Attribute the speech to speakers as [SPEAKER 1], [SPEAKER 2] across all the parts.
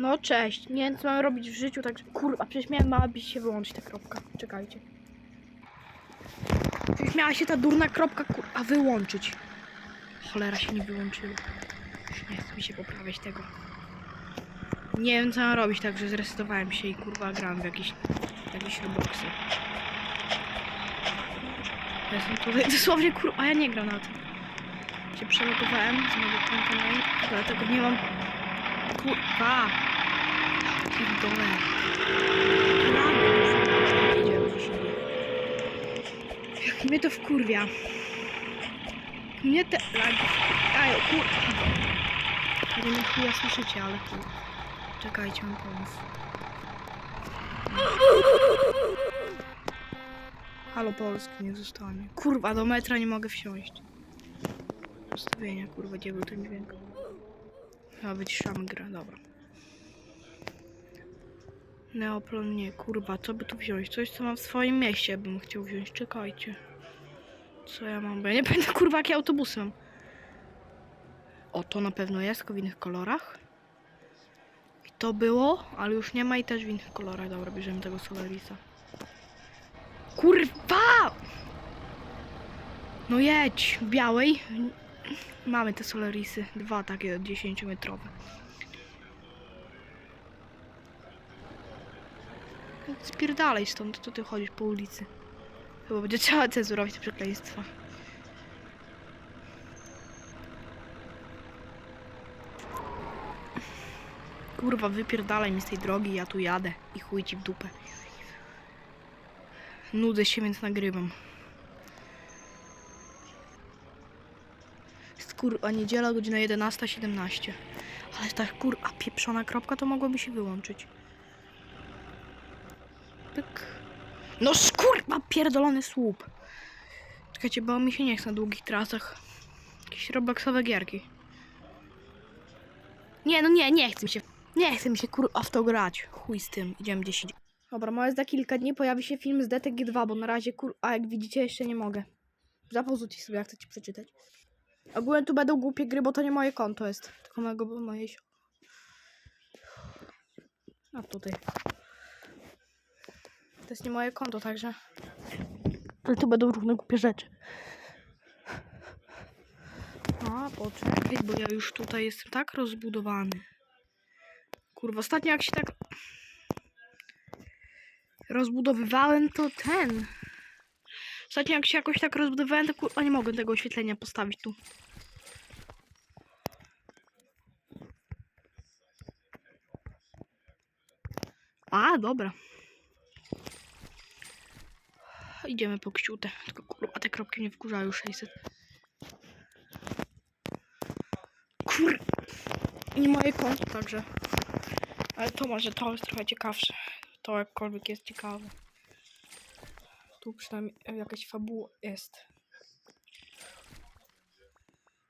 [SPEAKER 1] No cześć, nie wiem co mam robić w życiu, także kurwa, przecież miała mała się wyłączyć ta kropka. Czekajcie. Przecież miała się ta durna kropka kurwa wyłączyć. Cholera się nie wyłączyła. Już nie chce mi się poprawiać tego. Nie wiem co mam robić, także zresetowałem się i kurwa gram w jakieś, jakieś roboxy. Jestem tutaj dosłownie kurwa, ja nie gram na tym. Się przelogowałem z mojego konta mail, dlatego nie mam Kurwa! Pierdolę. Jak mnie to wkurwia. Mnie te lagi wkurwiają, kurwa. Nie wiem jak chuja słyszycie, ale czekajcie, mam pomysł. Halo Polski, nie zostanie. Kurwa, do metra nie mogę wsiąść. Ustawienia, kurwa, gdzie był ten dźwięk? Chyba wyciszamy grę, dobra. Neoplon nie, kurwa, co by tu wziąć? Coś, co mam w swoim mieście bym chciał wziąć, czekajcie. Co ja mam? Bo ja nie pamiętam, kurwa, jakie autobusy mam. O, to na pewno jest, tylko w innych kolorach. I to było, ale już nie ma i też w innych kolorach. Dobra, bierzemy tego Solarisa. Kurwa! No jedź, białej. Mamy te Solarisy, dwa takie 10-metrowe. Spierdalaj stąd, co ty chodzisz po ulicy. Chyba będzie trzeba cenzurować te przekleństwa. Kurwa, wypierdalaj mi z tej drogi, ja tu jadę i chuj ci w dupę. Nudzę się, więc nagrywam. Jest kurwa niedziela, godzina 11.17. Ale ta kurwa pieprzona kropka to mogłaby się wyłączyć. Pyk. No kurwa pierdolony słup. Czekajcie, bo mi się nie chce na długich trasach. Jakieś robloxowe gierki. Nie, no nie, nie chce mi się. Nie chce mi się kurwa w to grać. Chuj z tym, idziemy gdzieś. indziej. Dobra, może za kilka dni pojawi się film z DTG2, bo na razie kurwa, jak widzicie, jeszcze nie mogę. Zapozujcie sobie, jak chcecie przeczytać. Ogólnie tu będą głupie gry, bo to nie moje konto jest. Tylko mojego, moje sio- A tutaj. To jest nie moje konto, także. Ale tu będą różne głupie rzeczy. A, poczekaj, bo ja już tutaj jestem tak rozbudowany. Kurwa, ostatnio jak się tak rozbudowywałem, to ten. Ostatnio jak się jakoś tak rozbudowałem, to kurwa nie mogę tego oświetlenia postawić tu. A, dobra. Idziemy po kciutę. Tylko kurwa, te kropki mnie wkurzają 600. Kur... Nie moje konto także. Ale to może to jest trochę ciekawsze. To jakkolwiek jest ciekawe. Tu przynajmniej jakaś fabuła jest.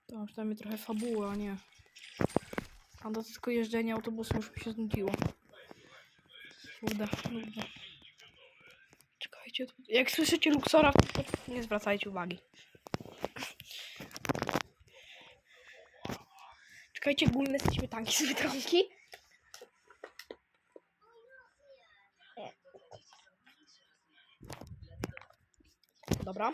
[SPEAKER 1] To przynajmniej trochę fabuły, a nie. A to tylko jeżdżenie autobusem już mi się znudziło. Kurde, kurde. Tu- jak słyszycie Luxora, to nie zwracajcie uwagi. Czekajcie, gulne z śmietanki z Biedronki. Dobra.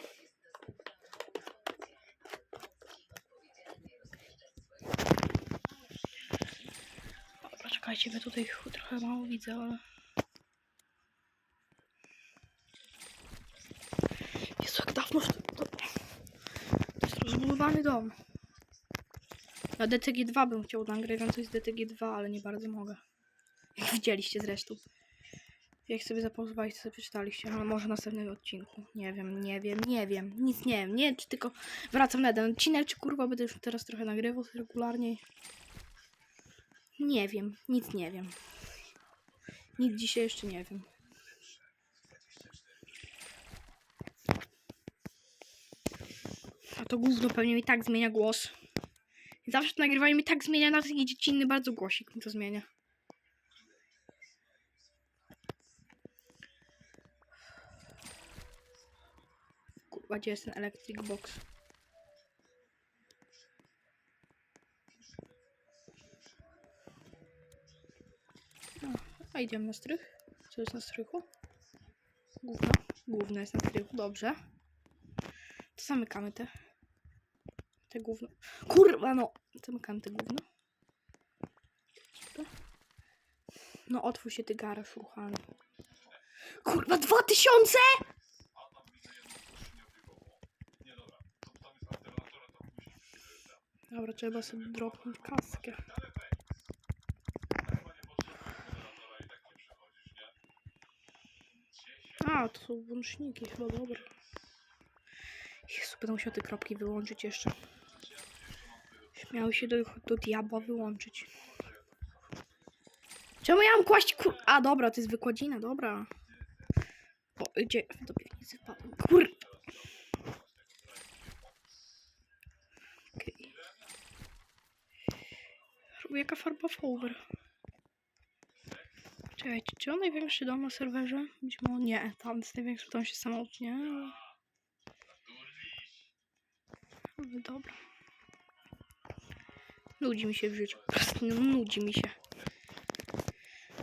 [SPEAKER 1] Dobra, czekajcie, bo tutaj ch- trochę mało widzę, ale... Jezu, jak dawno... To, jest rozbudowany dom. Na DTG2 bym chciał nagrać, coś z DTG2, ale nie bardzo mogę. Jak widzieliście zresztą. Jak sobie zapauzowaliście, sobie przeczytaliście, ale może w następnym odcinku. Nie wiem, nie wiem, nie wiem. Nic nie wiem. Nie czy tylko wracam na jeden odcinek, czy kurwa będę już teraz trochę nagrywał regularnie. Nie wiem, nic nie wiem. Nic dzisiaj jeszcze nie wiem. A to gówno pewnie mi tak zmienia głos. Zawsze to nagrywanie mi tak zmienia, nawet taki dziecinny bardzo głosik mi to zmienia. Kurwa, gdzie jest ten electric box? A idziemy na strych. Co jest na strychu? Główna. Główna jest na strychu, dobrze. To zamykamy te. Te gówno. Kurwa no! Zamykamy te gówno. No otwórz się ty garaż ruchany. Kurwa, dwa tysiące! Dobra, trzeba sobie dropnąć kaskę. A, to są włączniki, chyba dobra. Jezu, będę musiał te kropki wyłączyć jeszcze. Śmiały się do, do diabła wyłączyć. Czemu ja mam kłaść kur... A, dobra, to jest wykładzina, dobra. O, gdzie? Do piwnicy wpadłem. Kur... Okej. Robię jaka farba over. Czekajcie, czy on największy dom na serwerze? Być może nie, tam jest największy, tam się samolot nie. ale- Ale dobra. Nudzi mi się w życiu. No, nudzi mi się.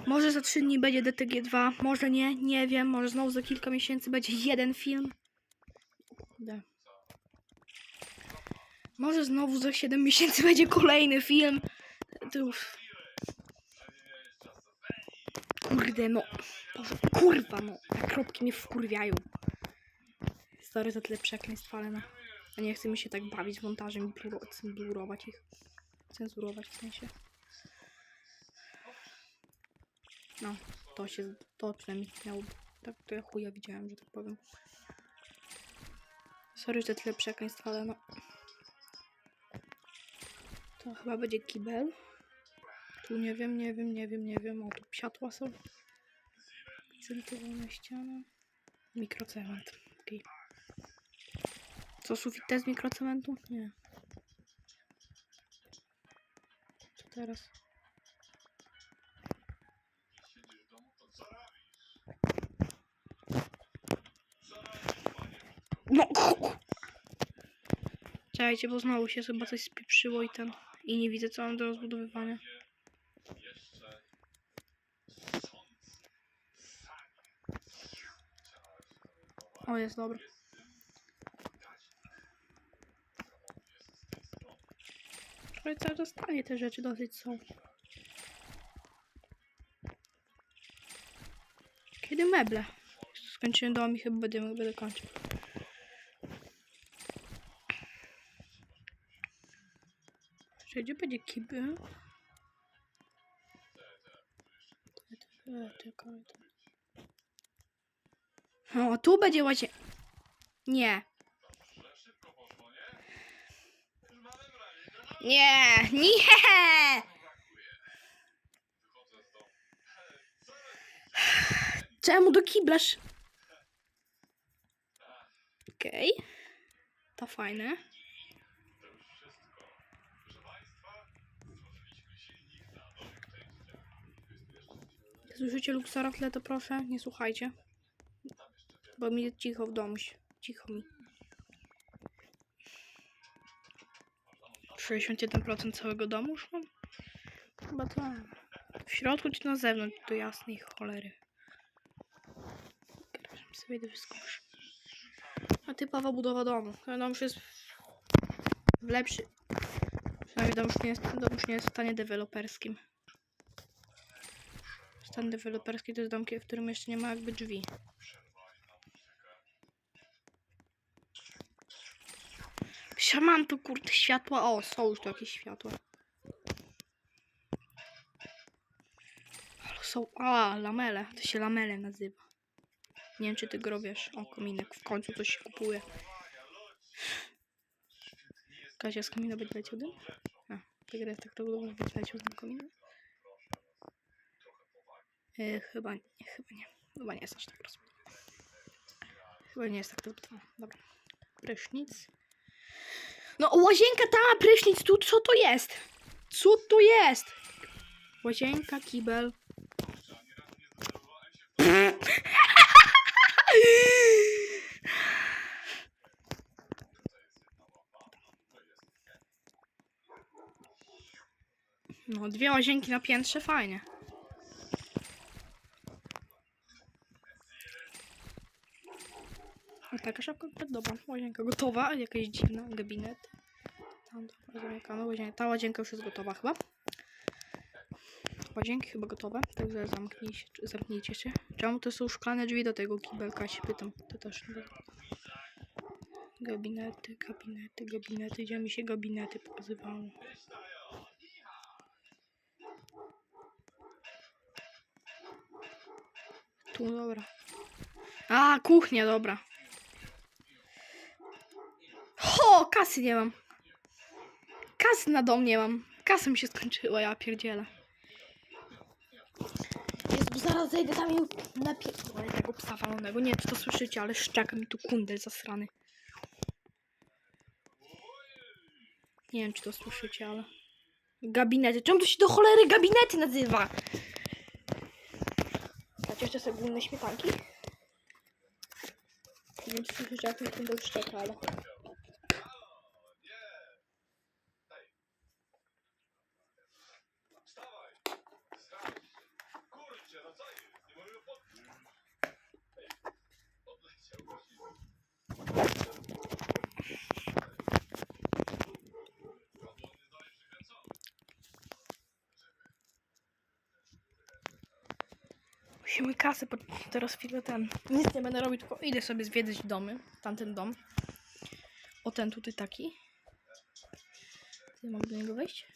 [SPEAKER 1] Może za trzy dni będzie DTG2, może nie, nie wiem. Może znowu za kilka miesięcy będzie jeden film. Kurde. Może znowu za 7 miesięcy będzie kolejny film. To już. Kurde, no. Boże, kurwa, no. Te kropki mnie wkurwiają. Sorry za tyle przekleństw, ale no. A nie chce mi się tak bawić montażem i bluro- cenzurować ich. Cenzurować w sensie. No, to się, to przynajmniej miało, tak to ja chuja widziałem, że tak powiem. Sorry, że tyle przekleństw, ale no. To chyba będzie kibel. Tu nie wiem, nie wiem, nie wiem, nie wiem. O, tu psiatła są. Zentowana ściana. Mikrocement. Okej. Co, sufit też z mikrocementu? Nie. Co teraz? No! Czekajcie, bo znowu się chyba coś spieprzyło i ten... I nie widzę, co mam do rozbudowywania. O, jest dobry. Trochę cały czas tanie te rzeczy dosyć są. Kiedy meble? Skończyłem dom i chyba będę, będę. Czy gdzie będzie kibel? O, tu będzie łazie... Nie. Nie, nie! Czemu do kiblasz? Okej. To fajne. Słyszycie Luxora w tle, to proszę, nie słuchajcie. Bo mi jest cicho w domu. Cicho mi. 61% całego domu już mam? Chyba tak. W środku czy na zewnątrz, do jasnej cholery. Garażem sobie wszystko już. A typowa budowa domu. Ten dom już jest w lepszy. Przynajmniej dom już nie jest, dom już nie jest w stanie deweloperskim. Stan deweloperski to jest dom, w którym jeszcze nie ma jakby drzwi. Szaman tu kurde światła. O, są już tu jakieś światła. Ale są. A, lamele. To się lamele nazywa. Nie wiem, czy ty go wiesz. O, kominek. W końcu coś się kupuje. Kazia z komina będzie leciał dym? A, tak jest tak to będzie leciał z tym kominem? E, chyba nie, chyba nie. Chyba nie jest aż tak rozbudowane. Chyba nie jest tak rozbudowane. Dobra. Prysznic. No łazienka tam, prysznic tu, co to jest? Co to jest? Łazienka, kibel. No, dwie łazienki na piętrze, fajnie. Taka szafka dobra. Łazienka gotowa, jakaś dziwna, gabinet. Tam zamykamy łazienkę. Ta łazienka już jest gotowa chyba. Łazienki chyba gotowe, także zamknij się, zamknijcie się. Czemu to są szklane drzwi do tego kibelka, się pytam. To też nie. Gabinety, gabinety, gabinety. Gdzie mi się gabinety pokazywały? Tu, dobra. A, kuchnia, dobra. Kasy nie mam. Kasy na dom nie mam. Kasa mi się skończyła, ja pierdzielę. Jezu, zaraz zejdę tam i napierdolę tego psa walonego. Nie wiem, czy to słyszycie, ale szczeka mi tu kundel zasrany. Nie wiem, czy to słyszycie, ale... Gabinety. Czemu to się do cholery gabinety nazywa? Dajcie jeszcze sobie główne śmietanki. Nie wiem, czy słyszycie, jak mi kundel szczeka, ale... Teraz chwilę ten. Nic nie będę robić, tylko idę sobie zwiedzać domy. Tamten dom. O ten tutaj taki. Nie mogę do niego wejść.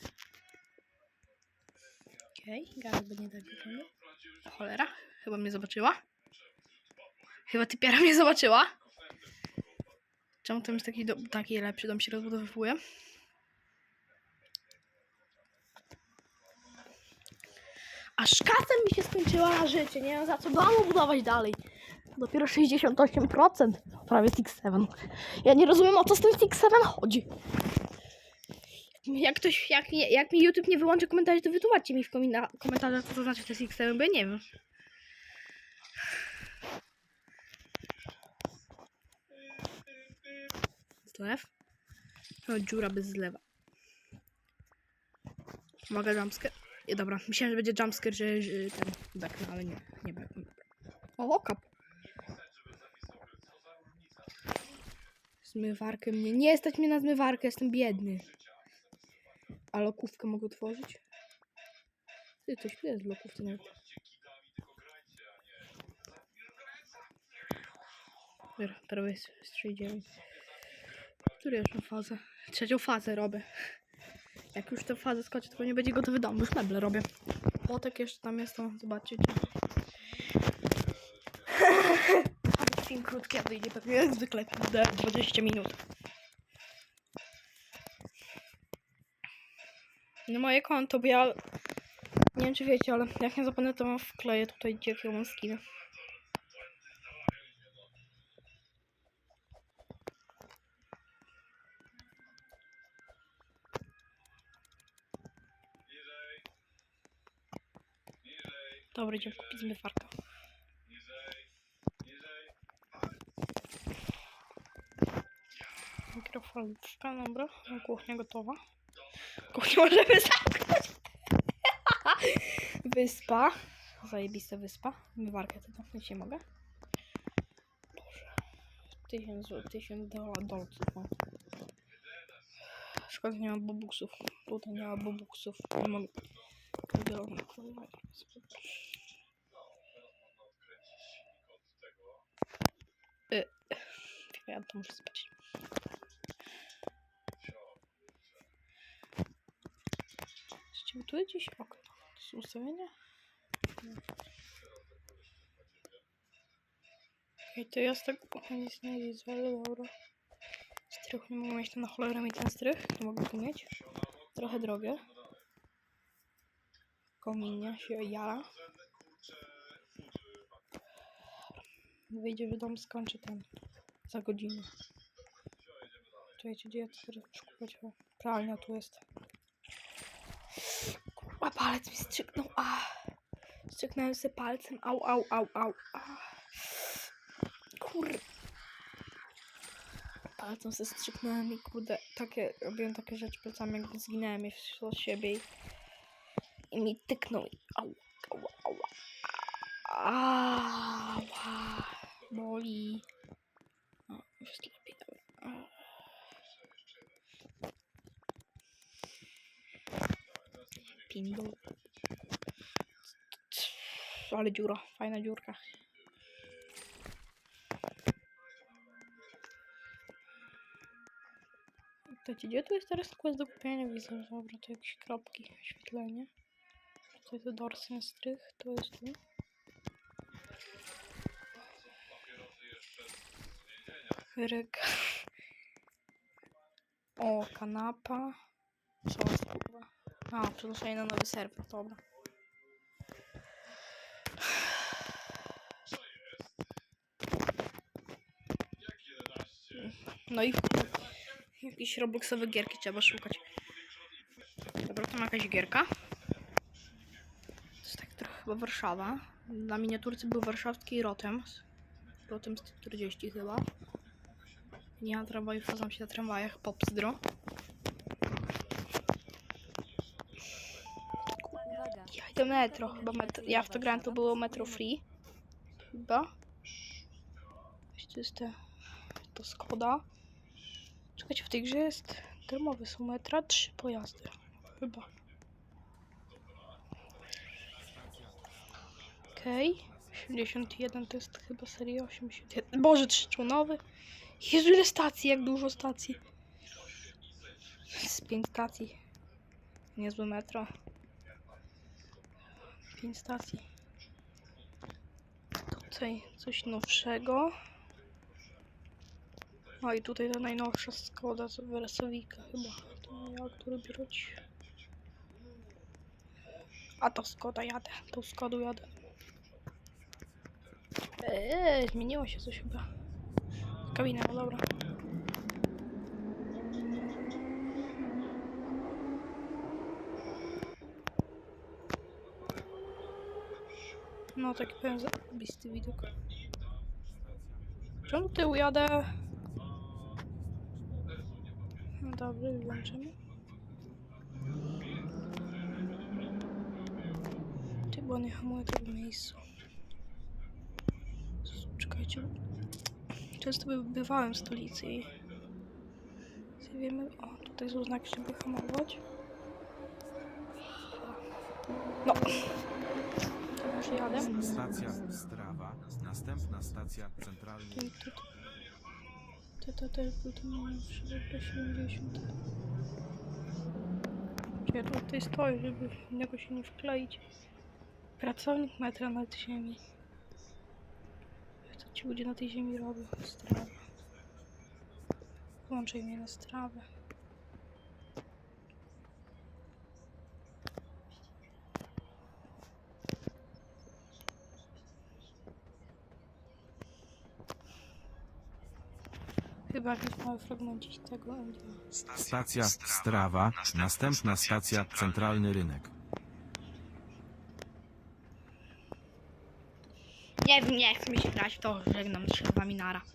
[SPEAKER 1] Okej, okay. Gareth będzie tak. Cholera, chyba mnie zobaczyła. Chyba typiara mnie zobaczyła. Czemu tam jest taki, do, taki lepszy dom się rozbudowywuje? Aż kasa mi się skończyła na życie, nie wiem za co domu budować dalej. Dopiero 68%, prawie Tix7. Ja nie rozumiem o co z tym Tix7 chodzi. Jak ktoś, jak, jak mi YouTube nie wyłączy komentarzy, to wytłumaczcie mi w komentarzach, co to znaczy to jest X7, bo ja nie wiem. Zlew? No, dziura bez zlewa. Mogę jumpscare? Nie, dobra, myślałem, że będzie jumpscare, że, że ten back, no ale nie, nie back. O, okap. Zmywarkę mnie, nie stać mnie na zmywarkę, jestem biedny. A lokówkę mogę otworzyć? Ty, coś tu jest w lokówce nawet. Dobra, prawie jest 3,9. Który mam fazę? Trzecią fazę robię. Jak już tę fazę skoczę, tylko nie będzie gotowy dom, już meble robię. Płotek jeszcze tam jest, to zobaczycie. Film krótki, a wyjdzie pewnie jak zwykle kurde, 20 minut. No moje konto, bo ja... Nie wiem czy wiecie, ale jak nie zapomnę, to wkleję tutaj gdzie mam skiny. Dobra, idziemy kupić zmywarkę. Mikrofalówka, dobra. No, Kuchnia gotowa. Kuchnię możemy zamknąć. Wyspa. Zajebista wyspa. Mywarkę to zamknąć nie mogę. Boże. Tysiąc, zł- tysiąc dola- dolców mam. Szkoda, nie ma bobuksów. Tutaj nie ma bobuksów. Nie mogę. Biorę, kurwa. Y, Ja to muszę spać. Czy tu gdzieś okno? To są ustawienia? Okej, to ja z tego nie widzę, ale dobra. Strych nie mogę mieć, to na cholerę mi ten strych. Nie mogę tu mieć. Trochę drogie. Kominia się jara. Wyjdzie, że dom skończy ten za godzinę. Czekajcie, gdzie ja to teraz? O, Pralnia tu jest. Kurwa, palec mi strzyknął. A. Strzyknąłem sobie palcem. Au, au, au, au. A. Kur... Palcem sobie strzyknąłem i kurde, takie, robiłem takie rzeczy palcami, jakby zginąłem jeszcze z siebie i, i mi tyknął. Au, au, au. Ała. Boli. Już jest lepiej, dobra. Pinball. Ale dziura, fajna dziurka. To gdzie tu jest teraz quest do kupienia? Widzę, dobra, to jakieś kropki, oświetlenie. To Dorsen strych, to jest tu. Ryk. O, kanapa. Co jest? A, przenoszenie na nowy serwer, dobra. No i jakieś robloxowe gierki trzeba szukać. Dobra, tam jakaś gierka. To jest tak trochę chyba Warszawa. Na miniaturce był warszawski Rotem. Rotem 140 chyba. Nie ma tramwaju, wchodzą się na tramwajach, popzdro. Ja idę metro, chyba metro. Ja w to grałem, to było metro free. Chyba. Tu jest. To Skoda. Czekajcie, w tej grze jest... Darmowe są metra, trzy pojazdy. Chyba. Okej. 81 to jest chyba seria 81. Boże, trzyczłonowy. Jezu, ile stacji, jak dużo stacji. Z pięć stacji. Niezłe metro. Pięć stacji. Tutaj coś nowszego. No i tutaj ta najnowsza Skoda z Wersowika chyba. To ja, który biorąć. A to Skoda jadę. Tą Skodą jadę. Eee, zmieniło się coś chyba. Kabina, no dobra. No taki powiem zabisty widok. Czemu ty ujadę? No dobrze, wyłączymy. Ty, bo nie hamuję to miejscu. Czekajcie. Często by, bywałem w stolicy i... Wiemy... O, tutaj są znaki, żeby hamować. No. To już jadę.
[SPEAKER 2] Stacja Strawa, następna stacja centralny.
[SPEAKER 1] Ten, to, to, to, był ten do 70. Ja tutaj stoję, żeby w niego się nie wkleić. Pracownik metra nad ziemi. Ludzie na tej ziemi robią? Strawę. Włączaj mnie na strawę. Chyba mały tego.
[SPEAKER 2] Stacja Strawa, następna stacja centralny rynek.
[SPEAKER 1] Nie chcę mi się grać w to, żegnam się z wami nara.